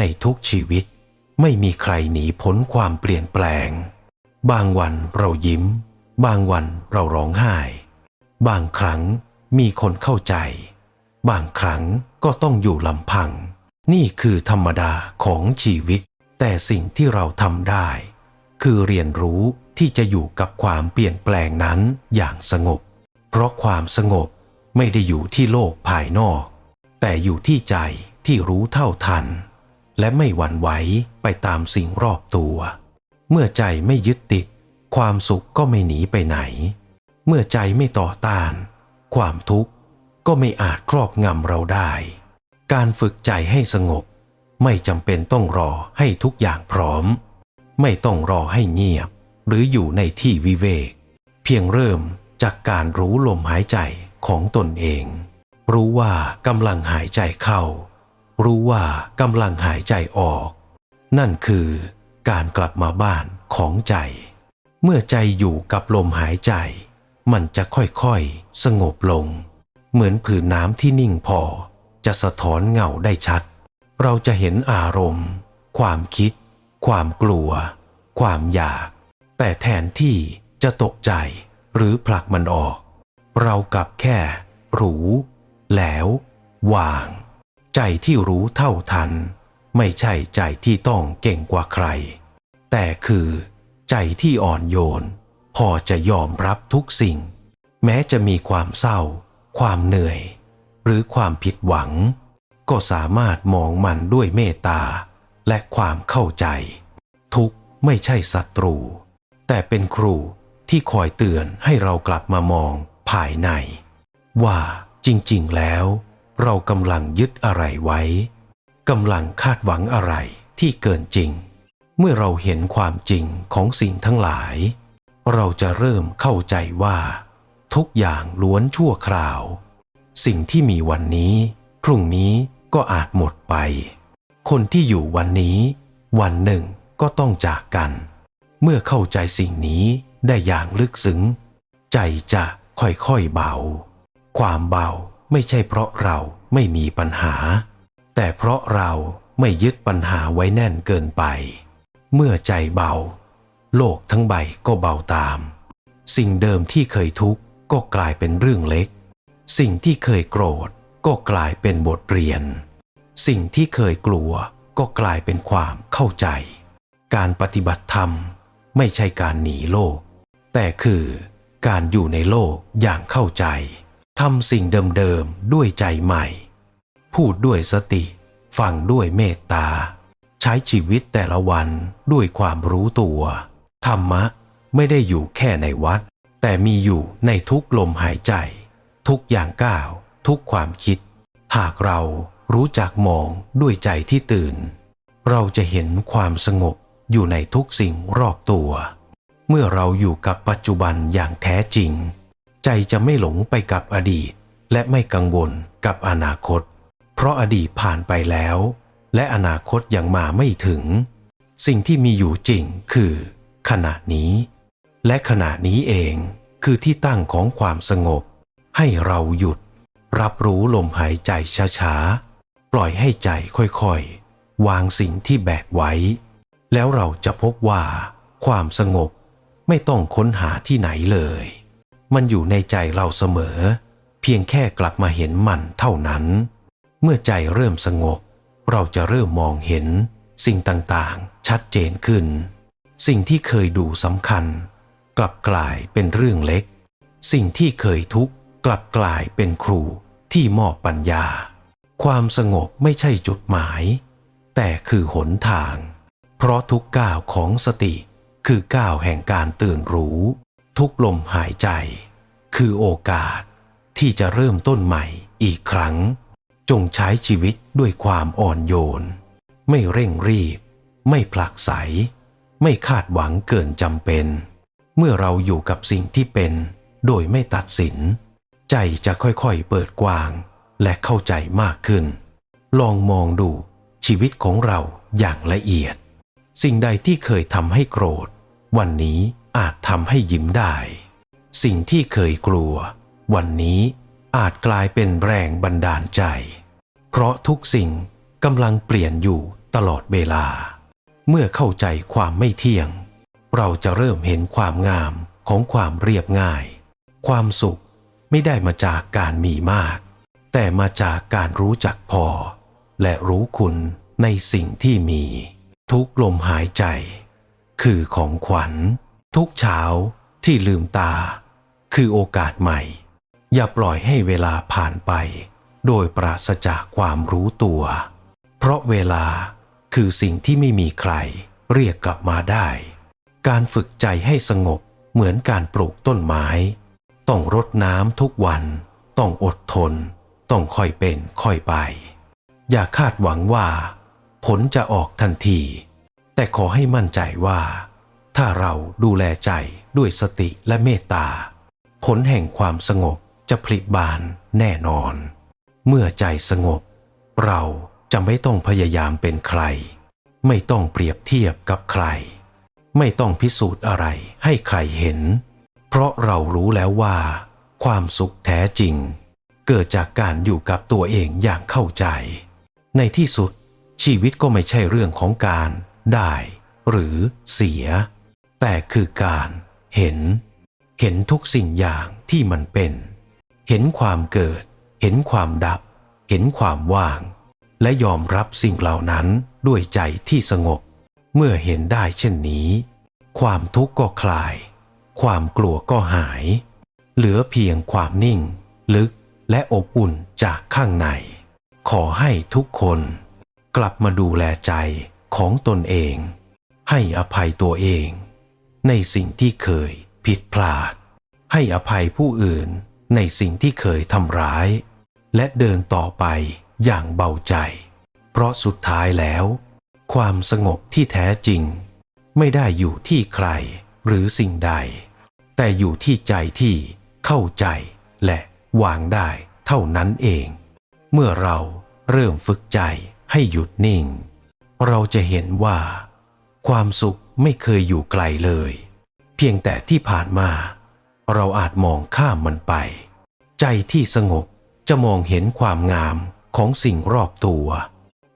ในทุกชีวิต ไม่มีใครหนีพ้นความเปลี่ยนแปลง บางวันเรายิ้ม บางวันเราร้องไห้ บางครั้งมีคนเข้าใจ บางครั้งก็ต้องอยู่ลำพัง นี่คือธรรมดาของชีวิต แต่สิ่งที่เราทำได้ คือเรียนรู้ที่จะอยู่กับความเปลี่ยนแปลงนั้นอย่างสงบ เพราะความสงบไม่ได้อยู่ที่โลกภายนอก แต่อยู่ที่ใจที่รู้เท่าทัน และไม่หวั่นไหวไปตามสิ่งรอบตัว เมื่อใจไม่ยึดติด ความสุขก็ไม่หนีไปไหน เมื่อใจไม่ต่อต้าน ความทุกข์ก็ไม่อาจครอบงำเราได้ การฝึกใจให้สงบ ไม่จำเป็นต้องรอให้ทุกอย่างพร้อม ไม่ต้องรอให้เงียบ หรืออยู่ในที่วิเวก เพียงเริ่มจากการรู้ลมหายใจของตนเอง รู้ว่ากำลังหายใจเข้า รู้ว่ากำลังหายใจออก นั่นคือการกลับมาบ้านของใจ เมื่อใจอยู่กับลมหายใจ มันจะค่อยๆ สงบลง เหมือนผืนน้ำที่นิ่งพอ จะสะท้อนเงาได้ชัด เราจะเห็นอารมณ์ ความคิด ความกลัว ความอยาก แต่แทนที่จะตกใจหรือผลักมันออก เรากลับแค่ รู้ แล้ว วาง ใจที่รู้เท่าทัน ไม่ใช่ใจที่ต้องเก่งกว่าใคร แต่คือ ใจที่อ่อนโยน พอจะยอมรับทุกสิ่ง แม้จะมีความเศร้า ความเหนื่อย หรือความผิดหวัง ก็สามารถมองมันด้วยเมตตา และความเข้าใจ ทุกไม่ใช่ศัตรู แต่เป็นครูที่คอยเตือนให้เรากลับมามองภายใน ว่าจริง ๆ แล้ว เรากำลังยึดอะไรไว้กำลังคาดหวังอะไรที่เกินจริง เมื่อเราเห็นความจริงของสิ่งทั้งหลาย เราจะเริ่มเข้าใจว่า ทุกอย่างล้วนชั่วคราว สิ่งที่มีวันนี้ พรุ่งนี้ก็อาจหมดไป คนที่อยู่วันนี้ วันหนึ่งก็ต้องจากกัน เมื่อเข้าใจสิ่งนี้ได้อย่างลึกซึ้ง ใจจะค่อยๆเบา ความเบา ไม่ใช่เพราะเราไม่มีปัญหา แต่เพราะเราไม่ยึดปัญหาไว้แน่นเกินไป เมื่อใจเบา โลกทั้งใบก็เบาตาม สิ่งเดิมที่เคยทุกข์ก็กลายเป็นเรื่องเล็ก สิ่งที่เคยโกรธก็กลายเป็นบทเรียน สิ่งที่เคยกลัวก็กลายเป็นความเข้าใจ การปฏิบัติธรรมไม่ใช่การหนีโลก แต่คือการอยู่ในโลกอย่างเข้าใจ ทำสิ่งเดิมๆด้วยใจใหม่ พูดด้วยสติ ฟังด้วยเมตตา ใช้ชีวิตแต่ละวันด้วยความรู้ตัว ธรรมะไม่ได้อยู่แค่ในวัด แต่มีอยู่ในทุกลมหายใจ ทุกอย่างก้าว ทุกความคิด หากเรารู้จักมองด้วยใจที่ตื่น เราจะเห็นความสงบอยู่ในทุกสิ่งรอบตัว เมื่อเราอยู่กับปัจจุบันอย่างแท้จริง ใจจะไม่หลงไปกับอดีต และไม่กังวลกับอนาคต เพราะอดีตผ่านไปแล้ว และอนาคตยังมาไม่ถึง สิ่งที่มีอยู่จริงคือ ขณะนี้ และขณะนี้เองคือที่ตั้งของความสงบ ให้เราหยุด รับรู้ลมหายใจช้าๆ ปล่อยให้ใจค่อยๆ วางสิ่งที่แบกไว้ แล้วเราจะพบว่า ความสงบไม่ต้องค้นหาที่ไหนเลย มันอยู่ในใจเราเสมอ เพียงแค่กลับมาเห็นมันเท่านั้น เมื่อใจเริ่มสงบ เราจะเริ่มมองเห็น สิ่งต่างๆ ชัดเจนขึ้น สิ่งที่เคยดูสำคัญ กลับกลายเป็นเรื่องเล็ก สิ่งที่เคยทุกข์กลับกลายเป็นครูที่มอบปัญญา ความสงบไม่ใช่จุดหมาย แต่คือหนทาง เพราะทุกก้าวของสติคือก้าวแห่งการตื่นรู้ ทุกลมหายใจ คือโอกาสที่จะเริ่มต้นใหม่อีกครั้ง จงใช้ชีวิตด้วยความอ่อนโยน ไม่เร่งรีบ ไม่ผลักใสไม่คาดหวังเกินจำเป็น เมื่อเราอยู่กับสิ่งที่เป็น โดยไม่ตัดสิน ใจจะค่อยๆเปิดกว้าง และเข้าใจมากขึ้น ลองมองดูชีวิตของเราอย่างละเอียด สิ่งใดที่เคยทำให้โกรธ วันนี้ อาจทำให้ยิ้มได้ สิ่งที่เคยกลัว วันนี้อาจกลายเป็นแรงบันดาลใจ เพราะทุกสิ่งกำลังเปลี่ยนอยู่ตลอดเวลา เมื่อเข้าใจความไม่เที่ยง เราจะเริ่มเห็นความงามของความเรียบง่าย ความสุขไม่ได้มาจากการมีมาก แต่มาจากการรู้จักพอ และรู้คุณในสิ่งที่มี ทุกลมหายใจ คือของขวัญ ทุกเช้าที่ลืมตา คือโอกาสใหม่ อย่าปล่อยให้เวลาผ่านไป โดยปราศจากความรู้ตัว เพราะเวลาคือสิ่งที่ไม่มีใครเรียกกลับมาได้ การฝึกใจให้สงบเหมือนการปลูกต้นไม้ ต้องรดน้ำทุกวัน ต้องอดทน ต้องค่อยเป็นค่อยไป อย่าคาดหวังว่า ผลจะออกทันที แต่ขอให้มั่นใจว่า ถ้าเราดูแลใจด้วยสติและเมตตา ผลแห่งความสงบจะผลิบานแน่นอน เมื่อใจสงบ เราจะไม่ต้องพยายามเป็นใคร ไม่ต้องเปรียบเทียบกับใคร ไม่ต้องพิสูจน์อะไรให้ใครเห็น เพราะเรารู้แล้วว่า ความสุขแท้จริง เกิดจากการอยู่กับตัวเองอย่างเข้าใจ ในที่สุดชีวิตก็ไม่ใช่เรื่องของการได้หรือเสีย แต่คือการเห็น เห็นทุกสิ่งอย่างที่มันเป็น เห็นความเกิด เห็นความดับ เห็นความว่าง และยอมรับสิ่งเหล่านั้นด้วยใจที่สงบ เมื่อเห็นได้เช่นนี้ ความทุกข์ก็คลาย ความกลัวก็หาย เหลือเพียงความนิ่ง ลึกและอบอุ่นจากข้างใน ขอให้ทุกคนกลับมาดูแลใจของตนเอง ให้อภัยตัวเอง ในสิ่งที่เคยผิดพลาด ให้อภัยผู้อื่นในสิ่งที่เคยทำร้าย และเดินต่อไปอย่างเบาใจ เพราะสุดท้ายแล้ว ความสงบที่แท้จริง ไม่ได้อยู่ที่ใครหรือสิ่งใด แต่อยู่ที่ใจที่เข้าใจและวางได้เท่านั้นเอง เมื่อเราเริ่มฝึกใจให้หยุดนิ่ง เราจะเห็นว่า ความสุข ไม่เคยอยู่ไกลเลย เพียงแต่ที่ผ่านมา เราอาจมองข้ามมันไป ใจที่สงบจะมองเห็นความงามของสิ่งรอบตัว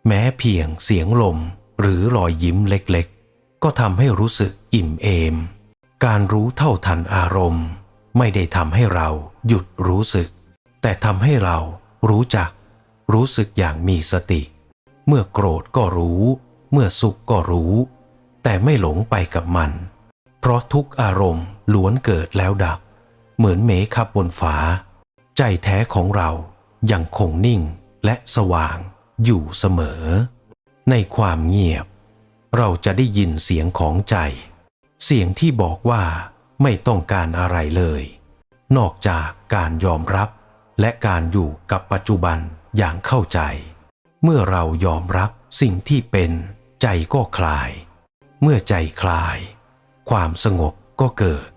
แม้เพียงเสียงลมหรือรอยยิ้มเล็กๆ ก็ทำให้รู้สึกอิ่มเอม การรู้เท่าทันอารมณ์ ไม่ได้ทำให้เราหยุดรู้สึก แต่ทำให้เรารู้จัก รู้สึกอย่างมีสติ เมื่อโกรธก็รู้ เมื่อสุขก็รู้ แต่ไม่หลงไปกับมัน เพราะทุกอารมณ์ล้วนเกิดแล้วดับ เหมือนเมฆบนฟ้า ใจแท้ของเรายังคงนิ่งและสว่างอยู่เสมอ ในความเงียบ เราจะได้ยินเสียงของใจ เสียงที่บอกว่าไม่ต้องการอะไรเลย นอกจากการยอมรับและการอยู่กับปัจจุบันอย่างเข้าใจ เมื่อเรายอมรับสิ่งที่เป็นใจก็คลาย เมื่อใจคลาย ความสงบก็เกิด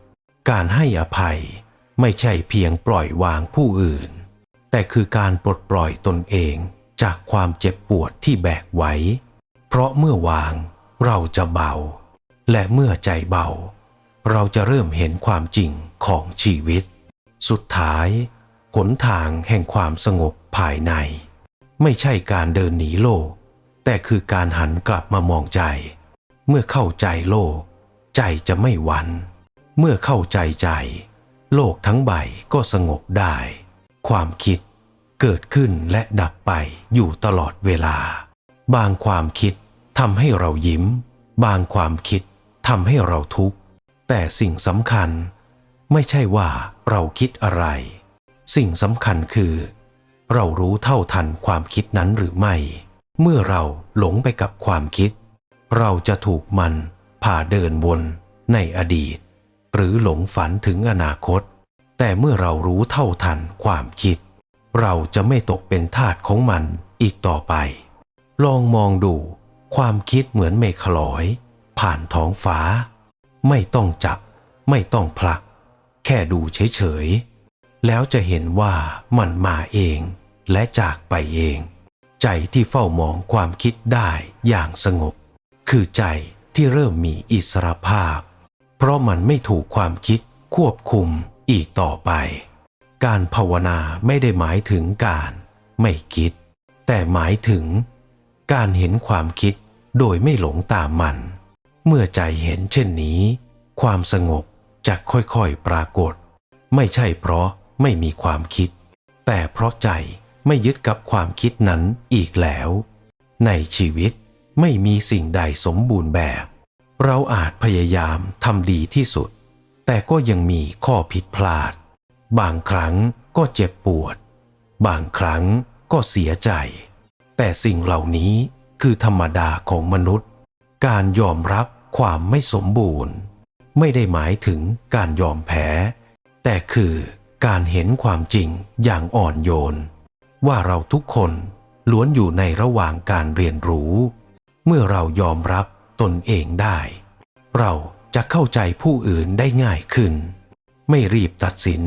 การให้อภัยไม่ใช่เพียงปล่อยวางผู้อื่น แต่คือการปลดปล่อยตนเองจากความเจ็บปวดที่แบกไว้ เพราะเมื่อวางเราจะเบา และเมื่อใจเบา เราจะเริ่มเห็นความจริงของชีวิต สุดท้ายหนทางแห่งความสงบภายใน ไม่ใช่การเดินหนีโลก แต่คือการหันกลับมามองใจ เมื่อเข้าใจโลก ใจจะไม่หวัน่นเมื่อเข้าใจใจ โลกทั้งใบก็สงบได้ ความคิดเกิดขึ้นและดับไปอยู่ตลอดเวลา บางความคิดทำให้เรายิ้ม บางความคิดทำให้เราทุกข์ แต่สิ่งสำคัญ ไม่ใช่ว่าเราคิดอะไร สิ่งสำคัญคือ เรารู้เท่าทันความคิดนั้นหรือไม่ เมื่อเราหลงไปกับความคิด เราจะถูกมันพาเดินวนในอดีต หรือหลงฝันถึงอนาคต แต่เมื่อเรารู้เท่าทันความคิด เราจะไม่ตกเป็นทาสของมันอีกต่อไป ลองมองดู ความคิดเหมือนเมฆลอย ผ่านท้องฟ้า ไม่ต้องจับ ไม่ต้องผลัก แค่ดูเฉยๆ แล้วจะเห็นว่ามันมาเองและจากไปเอง ใจที่เฝ้ามองความคิดได้อย่างสงบ คือใจที่เริ่มมีอิสรภาพ เพราะมันไม่ถูกความคิดควบคุมอีกต่อไป การภาวนาไม่ได้หมายถึงการไม่คิด แต่หมายถึง การเห็นความคิดโดยไม่หลงตามมัน เมื่อใจเห็นเช่นนี้ ความสงบจะค่อยๆปรากฏ ไม่ใช่เพราะไม่มีความคิด แต่เพราะใจไม่ยึดกับความคิดนั้นอีกแล้ว ในชีวิต ไม่มีสิ่งใดสมบูรณ์แบบ เราอาจพยายามทำดีที่สุด แต่ก็ยังมีข้อผิดพลาด บางครั้งก็เจ็บปวด บางครั้งก็เสียใจ แต่สิ่งเหล่านี้คือธรรมดาของมนุษย์ การยอมรับความไม่สมบูรณ์ ไม่ได้หมายถึงการยอมแพ้ แต่คือการเห็นความจริงอย่างอ่อนโยน ว่าเราทุกคนล้วนอยู่ในระหว่างการเรียนรู้ เมื่อเรายอมรับตนเองได้ เราจะเข้าใจผู้อื่นได้ง่ายขึ้น ไม่รีบตัดสิน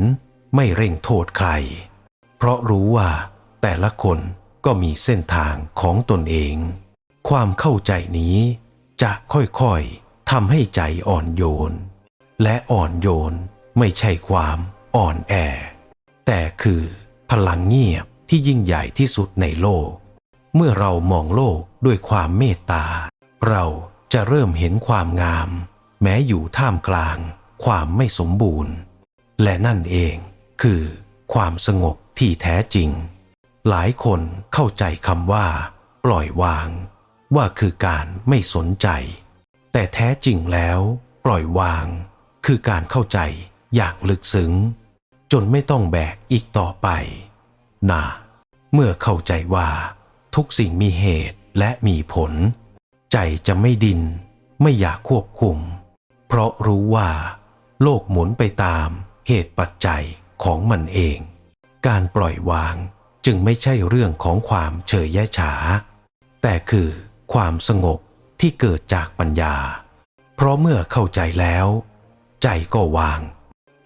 ไม่เร่งโทษใคร เพราะรู้ว่าแต่ละคนก็มีเส้นทางของตนเอง ความเข้าใจนี้จะค่อยๆทำให้ใจอ่อนโยน และอ่อนโยนไม่ใช่ความอ่อนแอ แต่คือพลังเงียบที่ยิ่งใหญ่ที่สุดในโลก เมื่อเรามองโลกด้วยความเมตตา เราจะเริ่มเห็นความงาม แม้อยู่ท่ามกลาง ความไม่สมบูรณ์ และนั่นเองคือ ความสงบที่แท้จริง หลายคนเข้าใจคำว่า ปล่อยวาง ว่าคือการไม่สนใจ แต่แท้จริงแล้ว ปล่อยวาง คือการเข้าใจอย่างลึกซึ้ง จนไม่ต้องแบกอีกต่อไปนะเมื่อเข้าใจว่า ทุกสิ่งมีเหตุและมีผล ใจจะไม่ดิน ไม่อยากควบคุม เพราะรู้ว่า โลกหมุนไปตามเหตุปัจจัยของมันเอง การปล่อยวางจึงไม่ใช่เรื่องของความเฉยแยฉา แต่คือความสงบที่เกิดจากปัญญา เพราะเมื่อเข้าใจแล้ว ใจก็วาง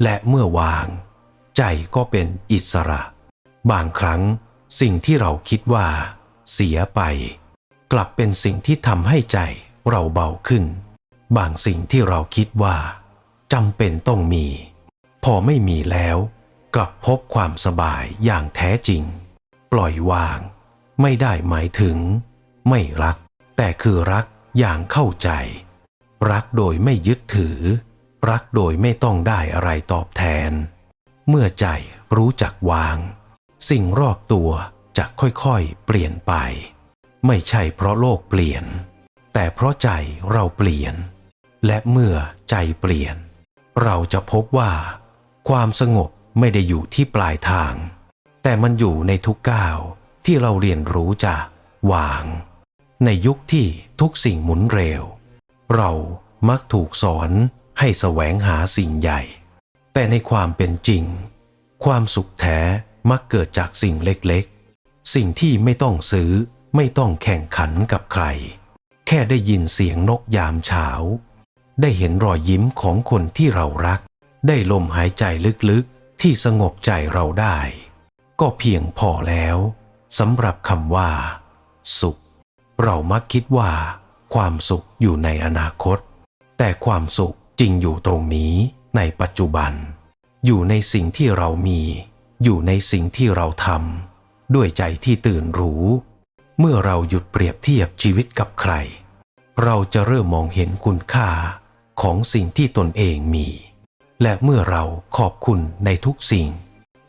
และเมื่อวาง ใจก็เป็นอิสระ บางครั้งสิ่งที่เราคิดว่า เสียไป กลับเป็นสิ่งที่ทำให้ใจเราเบาขึ้น บางสิ่งที่เราคิดว่าจำเป็นต้องมี พอไม่มีแล้ว กลับพบความสบายอย่างแท้จริง ปล่อยวาง ไม่ได้หมายถึง ไม่รัก แต่คือรักอย่างเข้าใจ รักโดยไม่ยึดถือ รักโดยไม่ต้องได้อะไรตอบแทน เมื่อใจรู้จักวาง สิ่งรอบตัว จะค่อยๆเปลี่ยนไป ไม่ใช่เพราะโลกเปลี่ยน แต่เพราะใจเราเปลี่ยน และเมื่อใจเปลี่ยน เราจะพบว่า ความสงบไม่ได้อยู่ที่ปลายทาง แต่มันอยู่ในทุกก้าวที่เราเรียนรู้จะวาง ในยุคที่ทุกสิ่งหมุนเร็ว เรามักถูกสอนให้แสวงหาสิ่งใหญ่ แต่ในความเป็นจริง ความสุขแท้มักเกิดจากสิ่งเล็ก สิ่งที่ไม่ต้องซื้อไม่ต้องแข่งขันกับใคร แค่ได้ยินเสียงนกยามเช้า ได้เห็นรอยยิ้มของคนที่เรารัก ได้ลมหายใจลึกๆที่สงบใจเราได้ ก็เพียงพอแล้วสำหรับคำว่า สุข เรามักคิดว่า ความสุขอยู่ในอนาคต แต่ความสุขจริงอยู่ตรงนี้ในปัจจุบัน อยู่ในสิ่งที่เรามี อยู่ในสิ่งที่เราทำ ด้วยใจที่ตื่นรู้ เมื่อเราหยุดเปรียบเทียบชีวิตกับใคร เราจะเริ่มมองเห็นคุณค่าของสิ่งที่ตนเองมี และเมื่อเราขอบคุณในทุกสิ่ง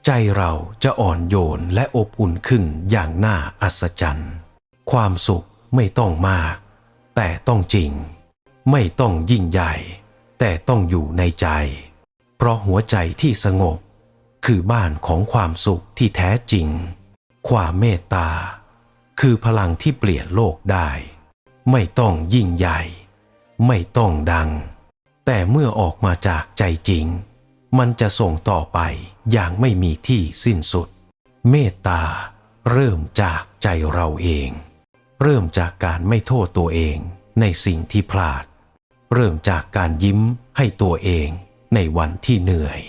ใจเราจะอ่อนโยนและอบอุ่นขึ้นอย่างน่าอัศจรรย์ ความสุขไม่ต้องมาก แต่ต้องจริง ไม่ต้องยิ่งใหญ่ แต่ต้องอยู่ในใจ เพราะหัวใจที่สงบ คือบ้านของความสุขที่แท้จริง ความเมตตา คือพลังที่เปลี่ยนโลกได้ ไม่ต้องยิ่งใหญ่ ไม่ต้องดัง แต่เมื่อออกมาจากใจจริง มันจะส่งต่อไปอย่างไม่มีที่สิ้นสุด เมตตาเริ่มจากใจเราเอง เริ่มจากการไม่โทษตัวเองในสิ่งที่พลาด เริ่มจากการยิ้มให้ตัวเองในวันที่เหนื่อย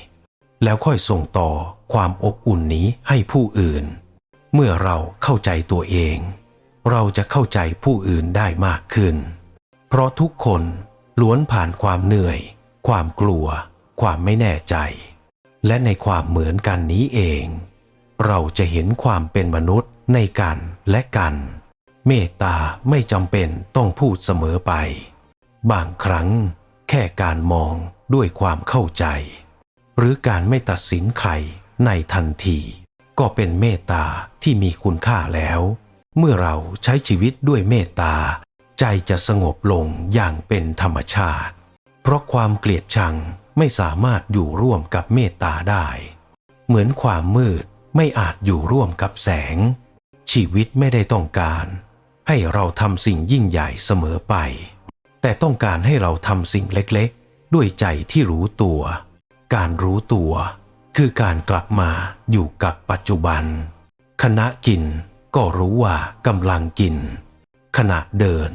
แล้วค่อยส่งต่อความอบอุ่นนี้ให้ผู้อื่น เมื่อเราเข้าใจตัวเอง เราจะเข้าใจผู้อื่นได้มากขึ้น เพราะทุกคนล้วนผ่านความเหนื่อย ความกลัว ความไม่แน่ใจ และในความเหมือนกันนี้เอง เราจะเห็นความเป็นมนุษย์ในกันและกัน เมตตาไม่จำเป็นต้องพูดเสมอไป บางครั้ง แค่การมองด้วยความเข้าใจ หรือการไม่ตัดสินใครในทันที ก็เป็นเมตตาที่มีคุณค่าแล้ว เมื่อเราใช้ชีวิตด้วยเมตตา ใจจะสงบลงอย่างเป็นธรรมชาติ เพราะความเกลียดชังไม่สามารถอยู่ร่วมกับเมตตาได้ เหมือนความมืดไม่อาจอยู่ร่วมกับแสง ชีวิตไม่ได้ต้องการ ให้เราทำสิ่งยิ่งใหญ่เสมอไป แต่ต้องการให้เราทำสิ่งเล็กๆ ด้วยใจที่รู้ตัว การรู้ตัว คือการกลับมาอยู่กับปัจจุบัน ขณะกินก็รู้ว่ากำลังกิน ขณะเดิน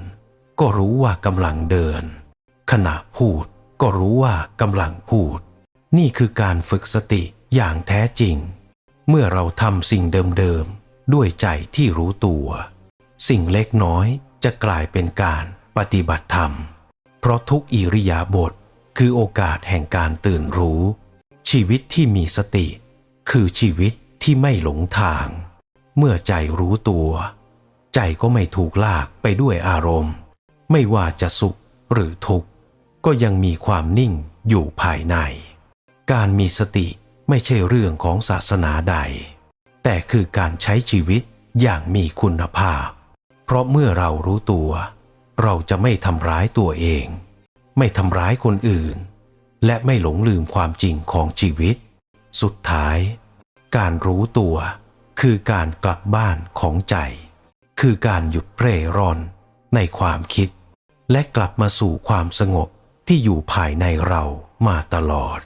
ก็รู้ว่ากำลังเดิน ขณะพูดก็รู้ว่ากำลังพูด นี่คือการฝึกสติอย่างแท้จริง เมื่อเราทำสิ่งเดิมๆด้วยใจที่รู้ตัว สิ่งเล็กน้อยจะกลายเป็นการปฏิบัติธรรม เพราะทุกอิริยาบถคือโอกาสแห่งการตื่นรู้ ชีวิตที่มีสติ คือชีวิตที่ไม่หลงทาง เมื่อใจรู้ตัว ใจก็ไม่ถูกลากไปด้วยอารมณ์ ไม่ว่าจะสุขหรือทุกข์ ก็ยังมีความนิ่งอยู่ภายใน การมีสติไม่ใช่เรื่องของศาสนาใด แต่คือการใช้ชีวิตอย่างมีคุณภาพ เพราะเมื่อเรารู้ตัว เราจะไม่ทำร้ายตัวเอง ไม่ทำร้ายคนอื่น และไม่หลงลืมความจริงของชีวิต สุดท้าย การรู้ตัวคือการกลับบ้านของใจ คือการหยุดเร่ร่อนในความคิด และกลับมาสู่ความสงบที่อยู่ภายในเรามาตลอด